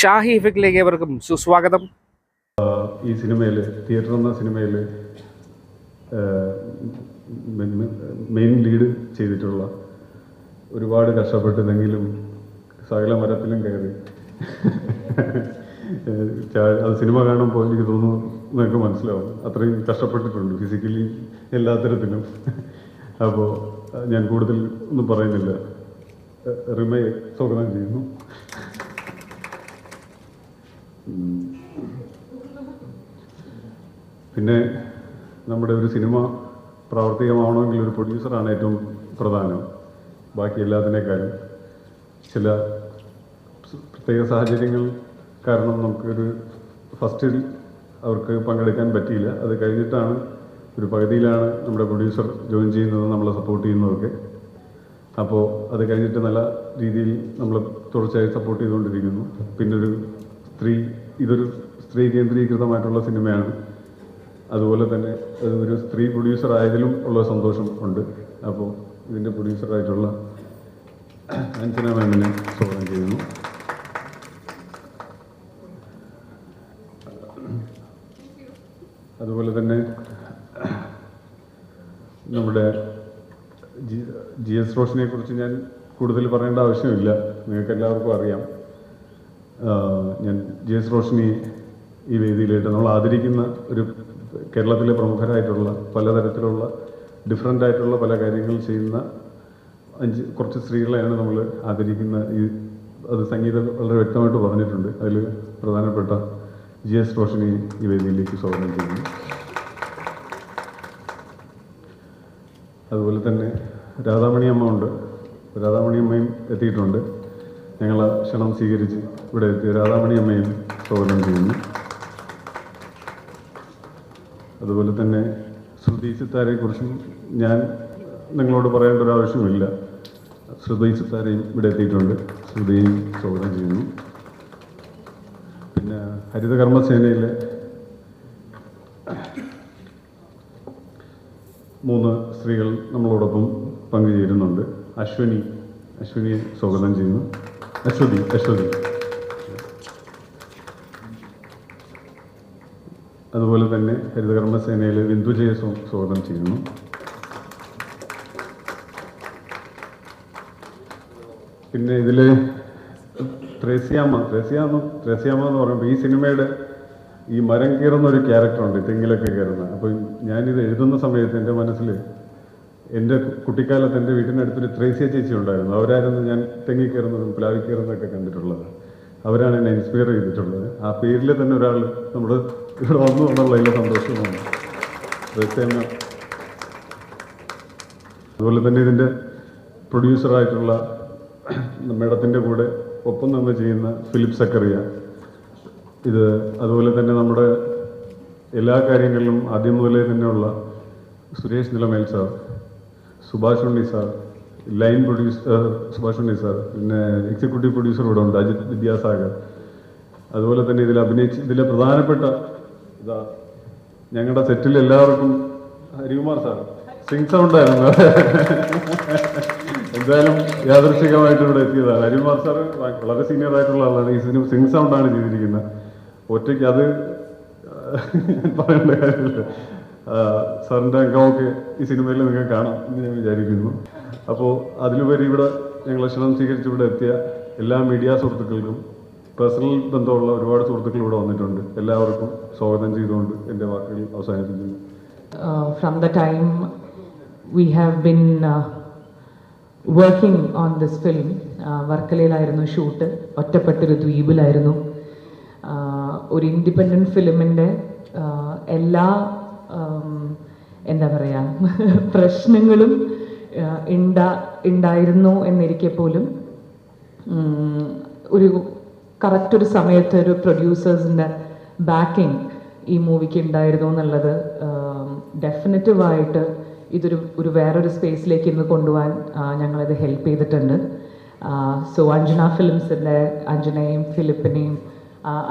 ഷാഹി ഇഫക്റ്റിലേക്ക് ഏവർക്കും സുസ്വാഗതം. ഈ സിനിമയിൽ തിയേറ്റർ എന്ന സിനിമയിൽ മെയിൻ ലീഡ് ചെയ്തിട്ടുള്ള ഒരുപാട് കഷ്ടപ്പെട്ടതെങ്കിലും സകല മരത്തിലും കയറി. അത് സിനിമ കാണുമ്പോൾ എനിക്ക് തോന്നുന്നു നിങ്ങൾക്ക് മനസ്സിലാവും. അത്രയും കഷ്ടപ്പെട്ടിട്ടുണ്ട് ഫിസിക്കലി എല്ലാ തരത്തിലും അപ്പോൾ ഞാൻ കൂടുതൽ ഒന്നും പറയുന്നില്ല. റിമയെ സ്വാഗതം ചെയ്യുന്നു. പിന്നെ നമ്മുടെ ഒരു സിനിമ പ്രാവർത്തികമാവണമെങ്കിൽ ഒരു പ്രൊഡ്യൂസറാണ് ഏറ്റവും പ്രധാനം. ബാക്കി എല്ലാത്തിനേക്കാളും ചില പ്രത്യേക സാഹചര്യങ്ങൾ കാരണം നമുക്കൊരു ഫസ്റ്റിൽ അവർക്ക് പങ്കെടുക്കാൻ പറ്റിയില്ല. അത് കഴിഞ്ഞിട്ടാണ് ഒരു പകുതിയിലാണ് നമ്മുടെ പ്രൊഡ്യൂസർ ജോയിൻ ചെയ്യുന്നത് നമ്മളെ സപ്പോർട്ട് ചെയ്യുന്നതൊക്കെ. അപ്പോൾ അത് കഴിഞ്ഞിട്ട് നല്ല രീതിയിൽ നമ്മൾ തുടർച്ചയായി സപ്പോർട്ട് ചെയ്തുകൊണ്ടിരിക്കുന്നു. പിന്നൊരു സ്ത്രീ ഇതൊരു സ്ത്രീ കേന്ദ്രീകൃതമായിട്ടുള്ള സിനിമയാണ്. അതുപോലെ തന്നെ ഒരു സ്ത്രീ പ്രൊഡ്യൂസർ ആയതിലും ഉള്ള സന്തോഷം ഉണ്ട്. അപ്പോൾ ഇതിന്റെ പ്രൊഡ്യൂസറായിട്ടുള്ള അഞ്ജന മാമിനെ സ്വാഗതം ചെയ്യുന്നു. അതുപോലെ തന്നെ നമ്മുടെ ജി എസ് റോഷനെ കുറിച്ച് ഞാൻ കൂടുതൽ പറയേണ്ട ആവശ്യമില്ല. നിങ്ങൾക്ക് എല്ലാവർക്കും അറിയാം. ഞാൻ ജി എസ് റോഷനി ഈ വേദിയിലായിട്ട് നമ്മൾ ആദരിക്കുന്ന ഒരു കേരളത്തിലെ പ്രമുഖരായിട്ടുള്ള പലതരത്തിലുള്ള ഡിഫറെന്റ് ആയിട്ടുള്ള പല കാര്യങ്ങൾ ചെയ്യുന്ന അഞ്ച് കുറച്ച് സ്ത്രീകളെയാണ് നമ്മൾ ആദരിക്കുന്ന ഈ അത് സംഗീതം വളരെ വ്യക്തമായിട്ട് പറഞ്ഞിട്ടുണ്ട്. അതിൽ പ്രധാനപ്പെട്ട ജി എസ് റോഷനി ഈ വേദിയിലേക്ക് സ്വാഗതം ചെയ്യുന്നു. അതുപോലെ തന്നെ രാധാമണി അമ്മ ഉണ്ട്. രാധാമണി അമ്മയും എത്തിയിട്ടുണ്ട്. ഞങ്ങൾ ക്ഷണം സ്വീകരിച്ച് ഇവിടെ എത്തിയ രാധാമണി അമ്മയും സ്വാഗതം ചെയ്യുന്നു. അതുപോലെ തന്നെ ശ്രുതി കുറിച്ചും ഞാൻ നിങ്ങളോട് പറയേണ്ട ഒരു ആവശ്യമില്ല ശ്രുതി സിത്താരയും ഇവിടെ എത്തിയിട്ടുണ്ട്. ശ്രുതിയും സ്വാഗതം ചെയ്യുന്നു. പിന്നെ ഹരിതകർമ്മസേനയിലെ മൂന്ന് സ്ത്രീകൾ നമ്മളോടൊപ്പം പങ്കുചേരുന്നുണ്ട്. അശ്വനി അശ്വനിയെ സ്വാഗതം ചെയ്യുന്നു. അശ്വതി അശ്വതി. അതുപോലെ തന്നെ ഹരിതകർമ്മസേനയിലെ ബിന്ദുജയെ സ്വാ- സ്വാഗതം ചെയ്യുന്നു. പിന്നെ ഇതിലെ ത്രേസിയാമ ത്രേസിയാമ ത്രേസിയാമ എന്ന് പറയുമ്പോൾ ഈ സിനിമയുടെ ഈ മരം കീറുന്ന ഒരു ക്യാരക്ടറുണ്ട് തെങ്ങിലൊക്കെ കയറുന്ന. അപ്പോൾ ഞാനിത് എഴുതുന്ന സമയത്ത് എന്റെ മനസ്സിൽ എന്റെ കുട്ടിക്കാലത്ത് എന്റെ വീട്ടിനടുത്തൊരു ത്രേസ്യ ചേച്ചി ഉണ്ടായിരുന്നു. അവരായിരുന്നു ഞാൻ തെങ്ങി കയറുന്നതും പ്ലാവി കയറുന്നതൊക്കെ കണ്ടിട്ടുള്ളത്. അവരാണ് എന്നെ ഇൻസ്പയർ ചെയ്തിട്ടുള്ളത്. ആ പേരിൽ തന്നെ ഒരാൾ നമ്മൾ ഇവിടെ വന്നു എന്നുള്ളതിൽ സന്തോഷമാണ്. അതുപോലെ തന്നെ ഇതിന്റെ പ്രൊഡ്യൂസറായിട്ടുള്ള മേഡത്തിന്റെ കൂടെ ഒപ്പം നിന്ന് ചെയ്യുന്ന ഫിലിപ്പ് സക്കറിയ. ഇത് അതുപോലെ തന്നെ നമ്മുടെ എല്ലാ കാര്യങ്ങളിലും ആദ്യം മുതലേ തന്നെയുള്ള Suresh Nilamel sir. Subhash Unni sir line producer Subhash Unni sir പിന്നെ എക്സിക്യൂട്ടീവ് പ്രൊഡ്യൂസർ ഇവിടെ ഉണ്ട് അജിത് വിദ്യാസാഗർ. അതുപോലെ തന്നെ ഇതിൽ അഭിനയിച്ച് ഇതിലെ പ്രധാനപ്പെട്ട ഇതാ ഞങ്ങളുടെ സെറ്റിൽ എല്ലാവർക്കും ഹരികുമാർ സാർ സിംഗ് സൗണ്ട് ആയിരുന്നു എന്തായാലും യാദൃശികമായിട്ട് ഇവിടെ എത്തിയതാണ്. ഹരികുമാർ സാർ വളരെ സീനിയർ ആയിട്ടുള്ള ആളാണ് ഈ സിനിമ സിംഗ് സൗണ്ടാണ് ചെയ്തിരിക്കുന്നത്. ഒറ്റയ്ക്ക് അത് പറയേണ്ട കാര്യമില്ല. സാറിന്റെ അംഗമൊക്കെ ഈ സിനിമയിൽ നിങ്ങൾക്ക് കാണാം എന്ന് ഞാൻ വിചാരിക്കുന്നു. അപ്പോൾ അതിലുപരി ഇവിടെ ഞങ്ങൾ ക്ഷണം സ്വീകരിച്ച് ഇവിടെ എത്തിയ എല്ലാ മീഡിയ സുഹൃത്തുക്കൾക്കും പേഴ്സണൽ ബന്ധമുള്ള ഒരുപാട് സുഹൃത്തുക്കൾ ഇവിടെ വന്നിട്ടുണ്ട്. എല്ലാവർക്കും സ്വാഗതം ചെയ്തുകൊണ്ട് എന്റെ വാക്കുകൾ അവസാനിപ്പിക്കുന്നു. From the time we have been working on this uh, വർക്കലയിലായിരുന്നു ഷൂട്ട് ഒറ്റപ്പെട്ടൊരു ദ്വീപിലായിരുന്നു. ഒരു ഇൻഡിപെൻഡന്റ് ഫിലിമിന്റെ എല്ലാ എന്താ പറയുക പ്രശ്നങ്ങളും ഉണ്ടാ ഉണ്ടായിരുന്നു എന്നിരിക്കെ പോലും. ഒരു കറക്റ്റ് ഒരു സമയത്ത് ഒരു പ്രൊഡ്യൂസേഴ്സിന്റെ ബാക്കിംഗ് ഈ മൂവിക്ക് ഉണ്ടായിരുന്നു എന്നുള്ളത് ഡെഫിനറ്റീവായിട്ട് ഇതൊരു ഒരു വേറൊരു സ്പേസിലേക്ക് ഇന്ന് കൊണ്ടുപോകാൻ ഞങ്ങളത് ഹെൽപ്പ് ചെയ്തിട്ടുണ്ട്. സോ അഞ്ജന ഫിലിംസിന്റെ അഞ്ജനയും ഫിലിപ്പിനെയും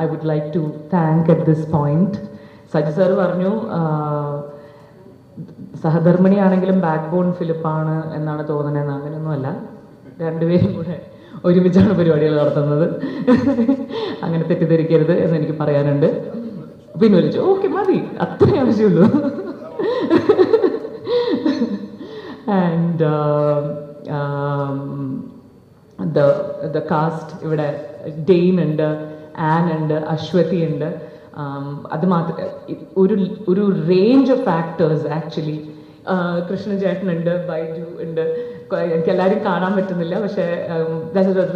I would like to thank at this point Saji sir പറഞ്ഞു സഹധർമ്മിണി സഹധർമ്മിണിയാണെങ്കിലും ബാക്ക് ബോൺ ഫിലിപ്പാണ് എന്നാണ് തോന്നുന്നത് അങ്ങനെയൊന്നുമല്ല. രണ്ടുപേരും കൂടെ ഒരുമിച്ചാണ് പരിപാടികൾ നടത്തുന്നത്. അങ്ങനെ തെറ്റിദ്ധരിക്കരുത് എന്ന് എനിക്ക് പറയാനുണ്ട്. പിന്നെ വിളിച്ചു ഓക്കെ മതി. അത്രേ ആവശ്യമുള്ളൂ. ആൻഡ് ദ കാസ്റ്റ് ഇവിടെ ഡെയിൻ ഉണ്ട് ആൻ ഉണ്ട് അശ്വതി ഉണ്ട്. അത് മാത്രം ഒരു ഒരു റേഞ്ച് ഓഫ് ഫാക്ടേഴ്സ് ആക്ച്വലി കൃഷ്ണചേട്ടനുണ്ട് ബൈജു ഉണ്ട്. എനിക്ക് എല്ലാവരും കാണാൻ പറ്റുന്നില്ല പക്ഷേ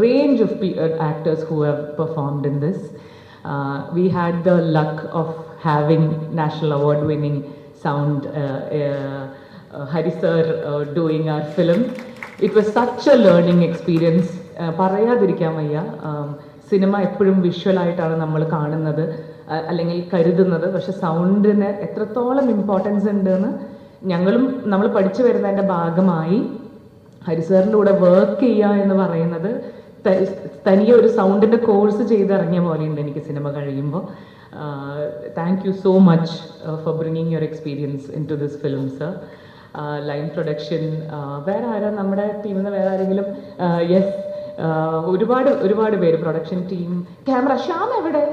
range of actors who have performed in this we had the luck of having national award winning sound Hari sir doing our film it was such a learning experience പറയാതിരിക്കാൻ വയ്യ. Cinema എപ്പോഴും വിഷ്വലായിട്ടാണ് നമ്മൾ കാണുന്നത്. അല്ലെങ്കിൽ കരുതുന്നത്. പക്ഷെ സൗണ്ടിന് എത്രത്തോളം ഇമ്പോർട്ടൻസ് ഉണ്ടെന്ന് ഞങ്ങളും നമ്മൾ പഠിച്ചു വരുന്നതിന്റെ ഭാഗമായി ഹരിസാറിന്റെ കൂടെ വർക്ക് ചെയ്യുക എന്ന് പറയുന്നത് തനിയെ ഒരു സൗണ്ടിന്റെ കോഴ്സ് ചെയ്തിറങ്ങിയ പോലെയുണ്ട് എനിക്ക് സിനിമ കഴിയുമ്പോൾ thank you so much for bringing your experience into this film sir line production വേറെ ആരാ നമ്മുടെ ടീമിൽ നിന്ന് വേറെ ആരെങ്കിലും? യെസ് ഒരുപാട് ഒരുപാട് പേര് പ്രൊഡക്ഷൻ ടീം ക്യാമറ ശ്യാം എവിടെ?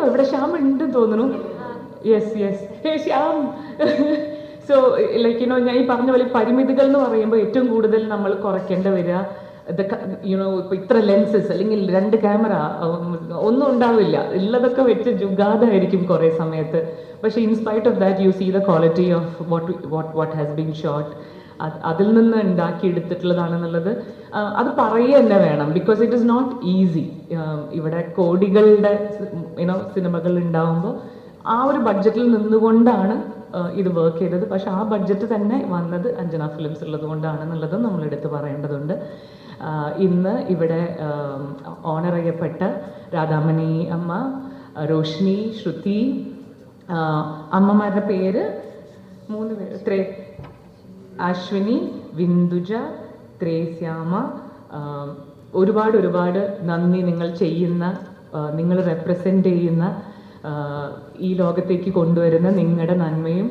ഉണ്ടോ? ഇവിടെ ശ്യാം ഉണ്ട് തോന്നുന്നു. Yes yes hey Shyam. So like you know ഞാൻ ഈ പറഞ്ഞ പോലെ പരിമിതികൾ എന്ന് പറയുമ്പോൾ ഏറ്റവും കൂടുതൽ നമ്മൾ കുറയ്ക്കേണ്ടി വരിക. യുനോ ഇപ്പൊ ഇത്ര ലെൻസസ് അല്ലെങ്കിൽ രണ്ട് ക്യാമറ ഒന്നും ഉണ്ടാവില്ല. ഉള്ളതൊക്കെ വെച്ച് ജുഗാദായിരിക്കും കുറെ സമയത്ത്. പക്ഷെ in spite of that you see the quality of what what what has been shot അതിൽ നിന്ന് ഉണ്ടാക്കിയെടുത്തിട്ടുള്ളതാണെന്നുള്ളത് അത് പറയുക തന്നെ വേണം. Because it is not easy ഇവിടെ കോടികളുടെ യുനോ സിനിമകൾ ഉണ്ടാവുമ്പോൾ ആ ഒരു ബഡ്ജറ്റിൽ നിന്നുകൊണ്ടാണ് ഇത് വർക്ക് ചെയ്തത്. പക്ഷെ ആ ബഡ്ജറ്റ് തന്നെ വന്നത് അഞ്ജന ഫിലിംസ് ഉള്ളത് കൊണ്ടാണ് നമ്മൾ നമ്മളെടുത്ത് പറയേണ്ടതുണ്ട്. ഇന്ന് ഇവിടെ ഓണർ ചെയ്യപ്പെട്ട രാധാമണി അമ്മ റോഷ്നി ശ്രുതി അമ്മമാരുടെ പേര് മൂന്ന് പേര് അശ്വിനി വിന്ദുജ ത്രേസ്യാമ ഒരുപാട് ഒരുപാട് നന്ദി നിങ്ങൾ ചെയ്യുന്ന നിങ്ങൾ റെപ്രസെന്റ് ചെയ്യുന്ന ഈ ലോകത്തേക്ക് കൊണ്ടുവരുന്ന നിങ്ങളുടെ നന്മയും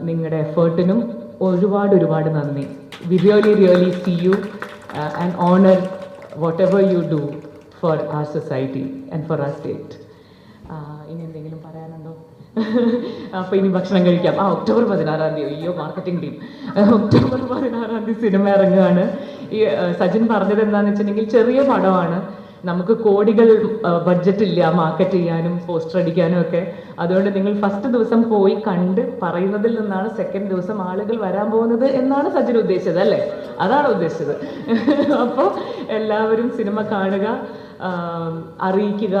നിങ്ങളുടെ എഫേർട്ടിനും ഒരുപാട് ഒരുപാട് നന്ദി. We really really see you and honour whatever you do for our society and for our state ഇനി എന്തെങ്കിലും പറയാനുണ്ടോ അപ്പൊ ഇനി ഭക്ഷണം കഴിക്കാം. ആ ഒക്ടോബർ പതിനാറാം തീയതി. അയ്യോ മാർക്കറ്റിംഗ് ടീം ഒക്ടോബർ പതിനാറാം തീയതി സിനിമ ഇറങ്ങുകയാണ്. ഈ സജിൻ പറഞ്ഞത് എന്താണെന്ന് വെച്ചിട്ടുണ്ടെങ്കിൽ ചെറിയ പടമാണ്. നമുക്ക് കോടികൾ ബഡ്ജറ്റ് ഇല്ല മാർക്കറ്റ് ചെയ്യാനും പോസ്റ്റർ അടിക്കാനും ഒക്കെ. അതുകൊണ്ട് നിങ്ങൾ ഫസ്റ്റ് ദിവസം പോയി കണ്ട് പറയുന്നതിൽ നിന്നാണ് സെക്കൻഡ് ദിവസം ആളുകൾ വരാൻ പോകുന്നത് എന്നാണ് സജിൻ ഉദ്ദേശിച്ചത് അല്ലേ? അതാണ് ഉദ്ദേശിച്ചത്. അപ്പോൾ എല്ലാവരും സിനിമ കാണുക അറിയിക്കുക.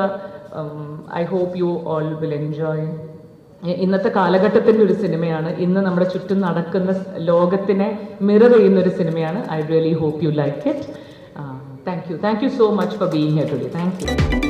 I hope you all will enjoy ഇന്നത്തെ കാലഘട്ടത്തിന്റെ ഒരു സിനിമയാണ്. ഇന്ന് നമ്മുടെ ചുറ്റും നടക്കുന്ന ലോകത്തിനെ മിറർ ചെയ്യുന്ന ഒരു സിനിമയാണ്. I really hope you like it. Thank you. Thank you so much for being today. Thank you.